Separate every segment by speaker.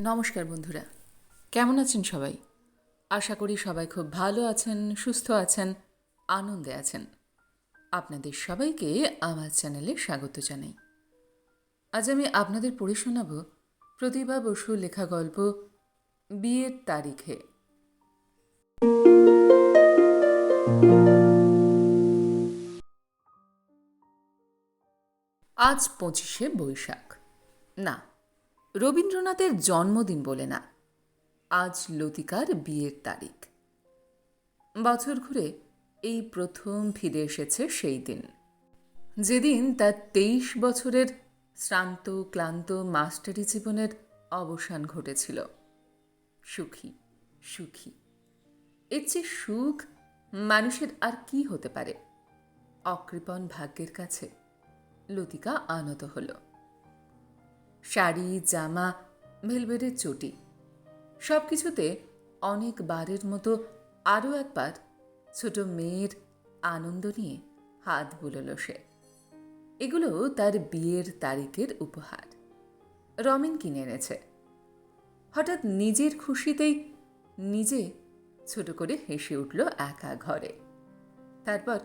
Speaker 1: নমস্কার বন্ধুরা। কেমন আছেন সবাই? আশা করি সবাই খুব ভালো আছেন, সুস্থ আছেন, আনন্দে আছেন। আপনাদের সবাইকে আমার চ্যানেলে স্বাগত জানাই। আজ আমি আপনাদের পড়ে শোনাব প্রতিভা বসু লেখা গল্প বিয়ের তারিখে। আজ পঁচিশে বৈশাখ। না রবীন্দ্রনাথের জন্মদিন বলে না। আজ লতিকার বিয়ের তারিখ। বছর ঘুরে এই প্রথম ফিরে এসেছে সেই দিন। যেদিন তার তেইশ বছরের শ্রান্ত, ক্লান্ত মাস্টারি জীবনের অবসান ঘটেছিল। সুখী সুখী। এর চেয়ে সুখ মানুষের আর কি হতে পারে? অকৃপণ ভাগ্যের কাছে লতিকা আনত হলো। শাড়ি, জামা, ভেলভেটের চটি। সব কিছুতে অনেক বারের মতো আরও একবার ছোট মেয়ের আনন্দ নিয়ে হাত বুলল সে। এগুলো তার বিয়ের তারিখের উপহার। রমিন কিনে এনেছে। হঠাৎ নিজের খুশিতেই নিজে ছোট করে হেসে উঠল একা ঘরে। তারপর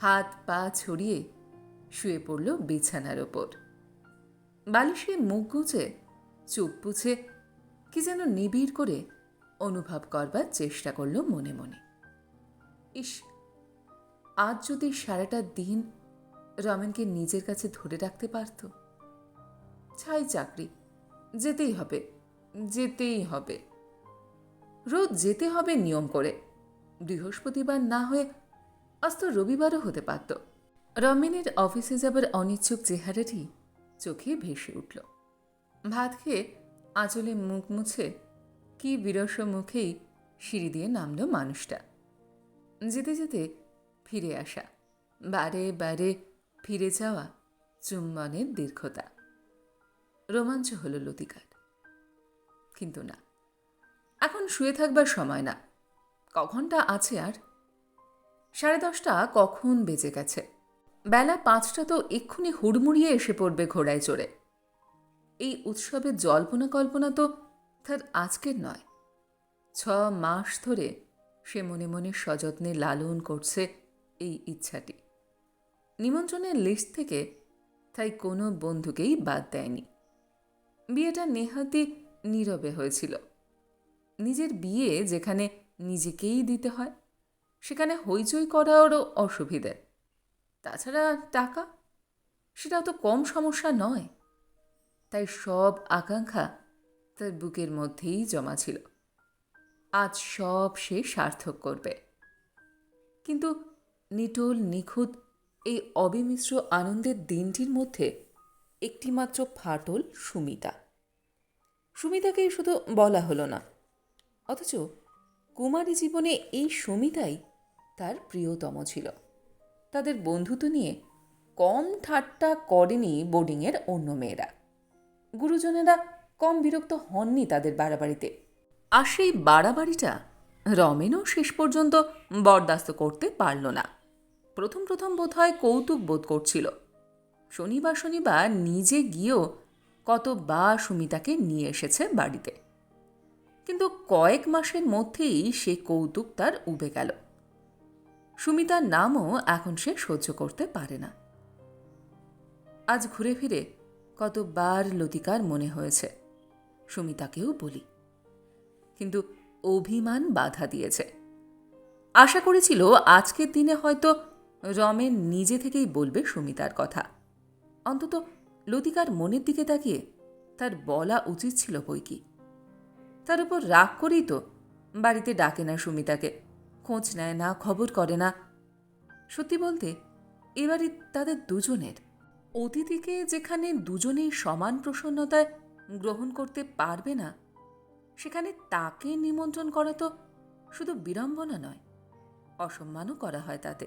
Speaker 1: হাত পা ছড়িয়ে শুয়ে পড়ল বিছানার ওপর। বালিশে মুখ গুজে, চুপ পুছে কি যেন নিবিড় করে অনুভব করবার চেষ্টা করল মনে মনে। ইস, আজ যদি সারাটা দিন রমেনকে নিজের কাছে ধরে রাখতে পারত, ছাই চাকরি, যেতেই হবে যেতেই হবে। রোজ যেতে হবে নিয়ম করে, বৃহস্পতিবার না হয়ে আজ তো রবিবারও হতে পারত। রমেনের অফিসে যাবার অনিচ্ছুক চেহারাটি চোখে ভেসে উঠল। ভাত খেয়ে আঁচলে মুখ মুছে কি বিরস মুখেই সিঁড়ি দিয়ে নামল মানুষটা। যেতে যেতে ফিরে আসা, বারে বারে ফিরে যাওয়া চুম্বনের দীর্ঘতা। রোমাঞ্চ হল লতিকার। কিন্তু না, এখন শুয়ে থাকবার সময় না। কখনটা আছে আর? সাড়ে দশটা কখন বেজে গেছে? বেলা পাঁচটা তো এক্ষুনি হুড়মুড়িয়ে এসে পড়বে ঘোড়ায় চড়ে। এই উৎসবের জল্পনা কল্পনা তো তার আজকের নয়। ছ মাস ধরে সে মনে মনে সযত্নে লালন করছে এই ইচ্ছাটি। নিমন্ত্রণের লিস্ট থেকে তাই কোনো বন্ধুকেই বাদ দেয়নি। বিয়েটা নেহাতি নীরবে হয়েছিল। নিজের বিয়ে যেখানে নিজেকেই দিতে হয়, সেখানে হইচই করারও অসুবিধে। তাছাড়া টাকা? সেটা তো কম সমস্যা নয়। তাই সব আকাঙ্ক্ষা তার বুকের মধ্যেই জমা ছিল। আজ সব সে সার্থক করবে। কিন্তু নিটোল নিখুঁত এই অবিমিশ্র আনন্দের দিনটির মধ্যে একটিমাত্র ফাটল সুমিতা। সুমিতাকেই শুধু বলা হলো না, অথচ কুমারী জীবনে এই সুমিতাই তার প্রিয়তম ছিল। তাদের বন্ধুত্ব নিয়ে কম ঠাট্টা করেনি বোর্ডিংয়ের অন্য মেয়েরা। গুরুজনেরা কম বিরক্ত হননি তাদের বাড়াবাড়িতে। আর সেই বাড়াবাড়িটা রমেনও শেষ পর্যন্ত বরদাস্ত করতে পারল না। প্রথম প্রথম বোধ হয় কৌতুক বোধ করছিল। শনিবার শনিবার নিজে গিয়েও কত বা সুমিতাকে নিয়ে এসেছে বাড়িতে। কিন্তু কয়েক মাসের মধ্যেই সে কৌতুক তার উবে গেল। সুমিতার নামও এখন সে সহ্য করতে পারে না। আজ ঘুরে ফিরে কতবার লতিকার মনে হয়েছে, সুমিতাকেও বলি। কিন্তু অভিমান বাধা দিয়েছে। আশা করেছিল আজকের দিনে হয়তো রমেন নিজে থেকেই বলবে সুমিতার কথা। অন্তত লতিকার মনের দিকে তাকিয়ে তার বলা উচিত ছিল বই কি। তার উপর রাগ করেই তো বাড়িতে ডাকে না সুমিতাকে। খোঁজ নেয় না, খবর করে না। সত্যি বলতে এবারই তাদের দুজনের। অতিথিকে যেখানে দুজনেই সমান প্রসন্নতায় গ্রহণ করতে পারবে না, সেখানে তাকে নিমন্ত্রণ করা তো শুধু বিড়ম্বনা নয়, অসম্মানও করা হয় তাতে।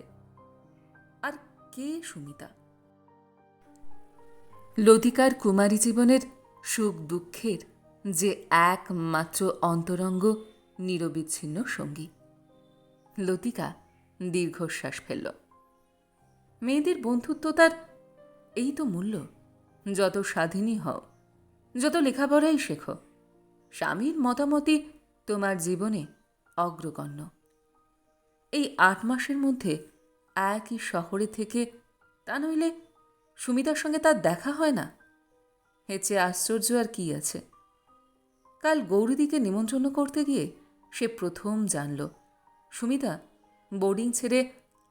Speaker 1: আর কে সুমিতা? লতিকার কুমারী জীবনের সুখ দুঃখের যে একমাত্র অন্তরঙ্গ নিরবিচ্ছিন্ন সঙ্গী। লতিকা দীর্ঘশ্বাস ফেলল। মেয়েদের বন্ধুত্ব তার এই তো মূল্য। যত স্বাধীনই হও, যত লেখাপড়াই শেখো, স্বামীর মতামতই তোমার জীবনে অগ্রগণ্য। এই আট মাসের মধ্যে একই শহরে থেকে তা নইলে সুমিতার সঙ্গে তার দেখা হয় না? এর চেয়ে আশ্চর্য আর কি আছে? কাল গৌরীদিকে নিমন্ত্রণ করতে গিয়ে সে প্রথম জানল সুমিতা, বোর্ডিং ছেড়ে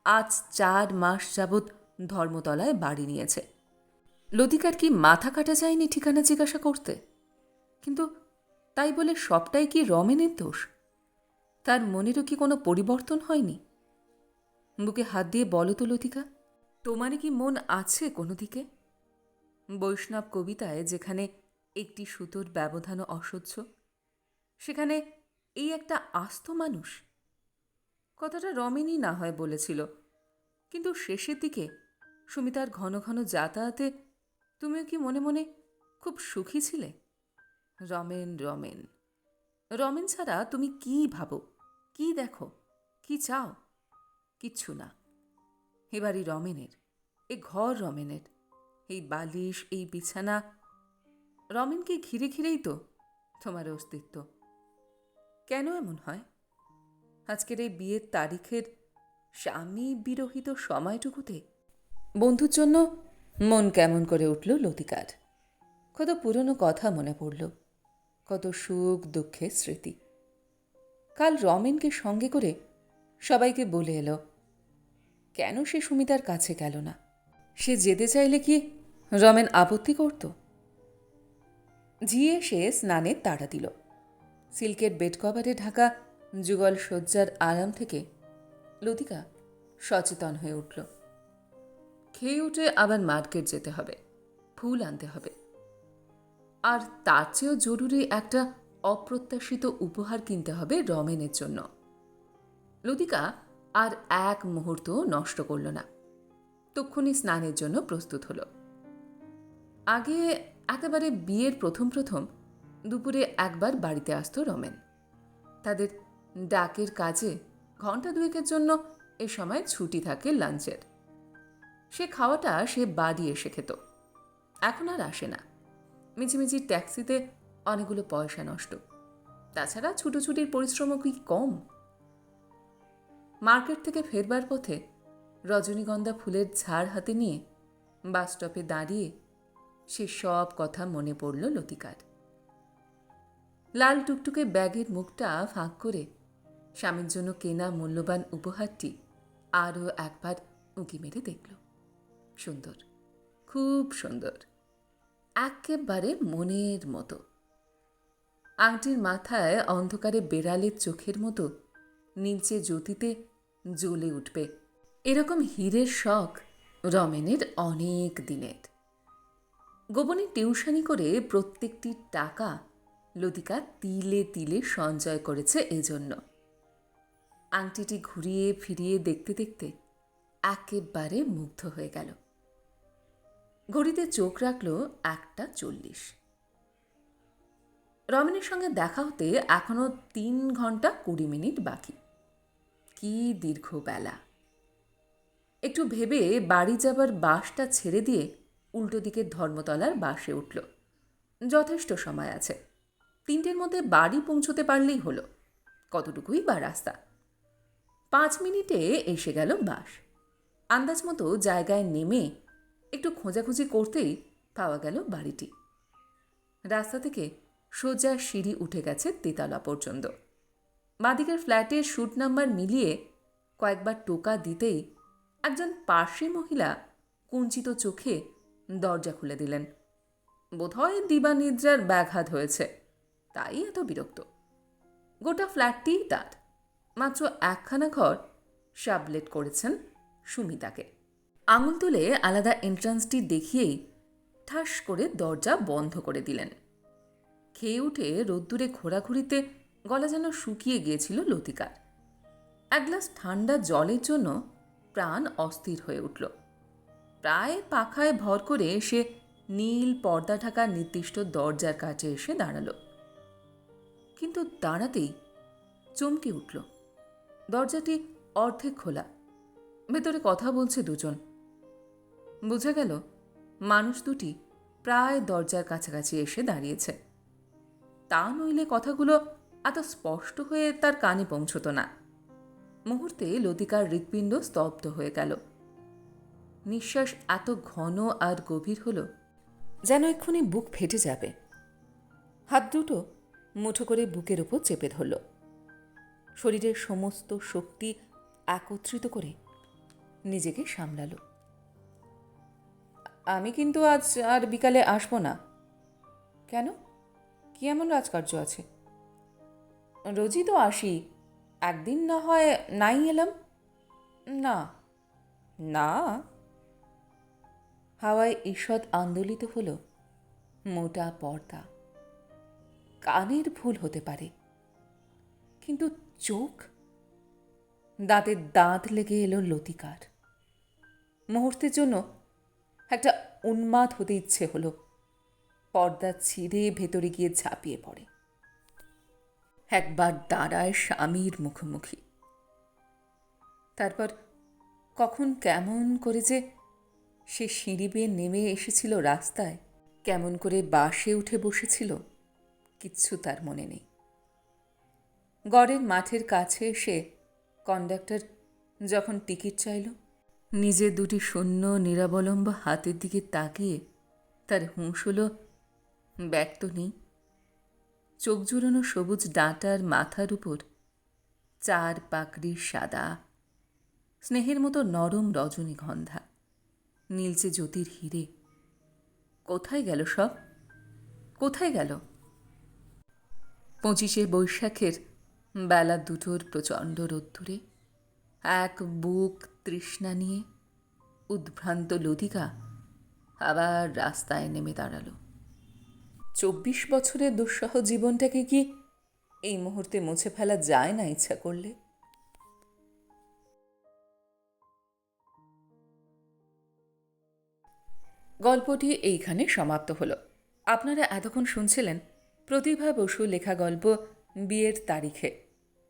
Speaker 1: আজ চার মাস যাবৎ ধর্মতলায় বাড়ি নিয়েছে। লতিকার কি মাথা কাটা যায়নি ঠিকানা জিজ্ঞাসা করতে? কিন্তু তাই বলে সবটাই কি রমেনের দোষ? তার মনেরও কি কোনো পরিবর্তন হয়নি? বুকে হাত দিয়ে বলো তো লতিকা, তোমারই কি মন আছে কোনো দিকে বৈষ্ণব কবিতায় যেখানে একটি সুতোর ব্যবধানও অসহ্য, সেখানে এই একটা আস্ত মানুষ কথাটা রমেনই না হয় বলেছিল। কিন্তু শেষের দিকে সুমিতার ঘন ঘন যাতায়াতে তুমিও কি মনে মনে খুব সুখী ছিলে? রমেন রমেন রমেন ছাড়া তুমি কি ভাবো? কি দেখো? কি চাও? কিচ্ছু না। এবারই রমেনের, এ ঘর রমেনের, এই বালিশ, এই বিছানা, রমেনকে ঘিরে ঘিরেই তো তোমার অস্তিত্ব। কেন এমন হয়? আজকের এই বিয়ের তারিখের স্বামী বিরহিত সময়টুকুতে বন্ধুর জন্য মন কেমন করে উঠল লতিকার। কত পুরনো কথা মনে পড়ল, কত সুখ দুঃখের স্মৃতি। কাল রমেনকে সঙ্গে করে সবাইকে বলে এলো, কেন সে সুমিতার কাছে গেল না? সে যেতে চাইলে কি রমেন আপত্তি করত? ঝিয়ে সে স্নানের তাড়া দিল। সিল্কের বেড কভারে ঢাকা যুগল শয্যার আরাম থেকে লতিকা সচেতন হয়ে উঠল। খেয়ে উঠে আবার মার্কেট যেতে হবে, ফুল আনতে হবে। আর তার চেয়েও জরুরি একটা অপ্রত্যাশিত উপহার কিনতে হবে রমেনের জন্য। লতিকা আর এক মুহূর্ত নষ্ট করল না। তক্ষুনি স্নানের জন্য প্রস্তুত হলো। আগে একেবারে বিয়ের প্রথম প্রথম দুপুরে একবার বাড়িতে আসতো রমেন। তাদের ডাকের কাজে ঘণ্টা দুয়েকের জন্য এ সময় ছুটি থাকে লাঞ্চের। সে খাওয়াটা সে বাড়ি এসে খেত। এখন আর আসে না। মিছিমিছি ট্যাক্সিতে অনেকগুলো পয়সা নষ্ট। তাছাড়া ছুটোছুটির পরিশ্রমও কি কম? মার্কেট থেকে ফেরবার পথে রজনীগন্ধা ফুলের ঝাড় হাতে নিয়ে বাস স্টপে দাঁড়িয়ে সে সব কথা মনে পড়ল লতিকার। লাল টুকটুকে ব্যাগের মুখটা ফাঁক করে স্বামীর জন্য কেনা মূল্যবান উপহারটি আরও একবার উঁকি মেরে দেখল। সুন্দর, খুব সুন্দর, একেবারে মনের মতো। আংটির মাথায় অন্ধকারে বেড়ালের চোখের মতো নিচে জ্যোতিতে জ্বলে উঠবে। এরকম হীরের শখ রমেনের অনেক দিনের। গোপনে টিউশনি করে প্রত্যেকটি টাকা লতিকা তিলে তিলে সঞ্চয় করেছে এজন্য। আংটিটি ঘুরিয়ে ফিরিয়ে দেখতে দেখতে একেবারে মুগ্ধ হয়ে গেল। ঘড়িতে চোখ রাখল একটা চল্লিশ। রমেনের সঙ্গে দেখা হতে এখনও তিন ঘণ্টা কুড়ি মিনিট বাকি। কি দীর্ঘ বেলা। একটু ভেবে বাড়ি যাবার বাসটা ছেড়ে দিয়ে উল্টো দিকের ধর্মতলার বাসে উঠল। যথেষ্ট সময় আছে। তিনটের মধ্যে বাড়ি পৌঁছতে পারলেই হলো। কতটুকুই বা রাস্তা। পাঁচ মিনিটে এসে গেল বাস। আন্দাজ মতো জায়গায় নেমে একটু খোঁজাখুঁজি করতেই পাওয়া গেল বাড়িটি। রাস্তা থেকে সোজা সিঁড়ি উঠে গেছে তেতলা পর্যন্ত। বাদিকের ফ্ল্যাটের শুট নাম্বার মিলিয়ে কয়েকবার টোকা দিতেই একজন পার্শ্বে মহিলা কুঞ্চিত চোখে দরজা খুলে দিলেন। বোধহয় দিবানিদ্রার ব্যাঘাত হয়েছে, তাই এত বিরক্ত। গোটা ফ্ল্যাটটিই তার। মাত্র একখানা ঘর সাবলেট করেছেন সুমিতাকে। আঙুল তুলে আলাদা এন্ট্রান্সটি দেখিয়েই ঠাস করে দরজা বন্ধ করে দিলেন। খেয়ে উঠে রোদ্দুরে ঘোরাঘুরিতে গলা যেন শুকিয়ে গিয়েছিল লতিকার। এক গ্লাস ঠান্ডা জলের জন্য প্রাণ অস্থির হয়ে উঠল। প্রায় পাখায় ভর করে সে নীল পর্দা ঢাকা নির্দিষ্ট দরজার কাছে এসে দাঁড়াল। কিন্তু দাঁড়াতেই চমকে উঠল। দরজাটি অর্ধেক খোলা। ভেতরে কথা বলছে দুজন। বুঝে গেল, মানুষ দুটি প্রায় দরজার কাছাকাছি এসে দাঁড়িয়েছে। তা নইলে কথাগুলো এত স্পষ্ট হয়ে তার কানে পৌঁছত না। মুহূর্তে লতিকার হৃৎপিণ্ড স্তব্ধ হয়ে গেল। নিঃশ্বাস এত ঘন আর গভীর হল যেন এক্ষুনি বুক ফেটে যাবে। হাত দুটো মুঠো করে বুকের ওপর চেপে ধরল। শরীরের সমস্ত শক্তি একত্রিত করে নিজেকে সামলালো। আমি কিন্তু আজ আর বিকালে আসব না। কেন? কি এমন রাজকার্য আছে? রোজই তো আসি। একদিন না হয় নাই এলাম। না না। হাওয়ায় ঈষৎ আন্দোলিত হলো মোটা পর্দা। কানের ভুল হতে পারে। কিন্তু চোখ? দাঁতের দাঁত লেগে এলো লতিকার। মুহূর্তের জন্য একটা উন্মাদ হতে ইচ্ছে হলো। পর্দা ছিঁড়ে ভেতরে গিয়ে ঝাঁপিয়ে পড়ে। একবার দাঁড়ায় স্বামীর মুখোমুখি। তারপর কখন কেমন করে যে সে সিঁড়ি বেয়ে নেমে এসেছিল রাস্তায়, কেমন করে বাসে উঠে বসেছিল, কিচ্ছু তার মনে নেই। গড়ের মাঠের কাছে এসে কন্ডাক্টর যখন টিকিট চাইল, নিজে দুটি শূন্য নিরাবলম্ব হাতের দিকে তাকিয়ে তার হুঁশ হলো ব্যাগ তো নেই। চোখ জুড়ানো সবুজ ডাঁটার মাথার উপর চার পাকড়ির সাদা, স্নেহের মতো নরম রজনীগন্ধা, নীলচে জ্যোতির হিরে। কোথায় গেল সব? কোথায় গেল? পঁচিশে বৈশাখের বেলা দুটোর প্রচণ্ড রোদ্দুরে, এক বুক তৃষ্ণা নিয়ে উদ্ভ্রান্ত লতিকা আবার রাস্তায় নেমে দাঁড়াল। চব্বিশ বছরের দুঃসহ জীবনটাকে কি এই মুহূর্তে মুছে ফেলা যায় না ইচ্ছা করলে? গল্পটি এইখানে সমাপ্ত হলো। আপনারা এতক্ষণ শুনছিলেন প্রতিভা বসু লেখা গল্প বিয়ের তারিখে।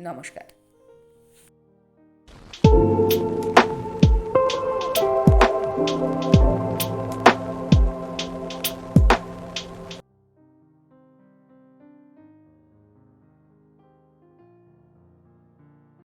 Speaker 1: নমস্কার।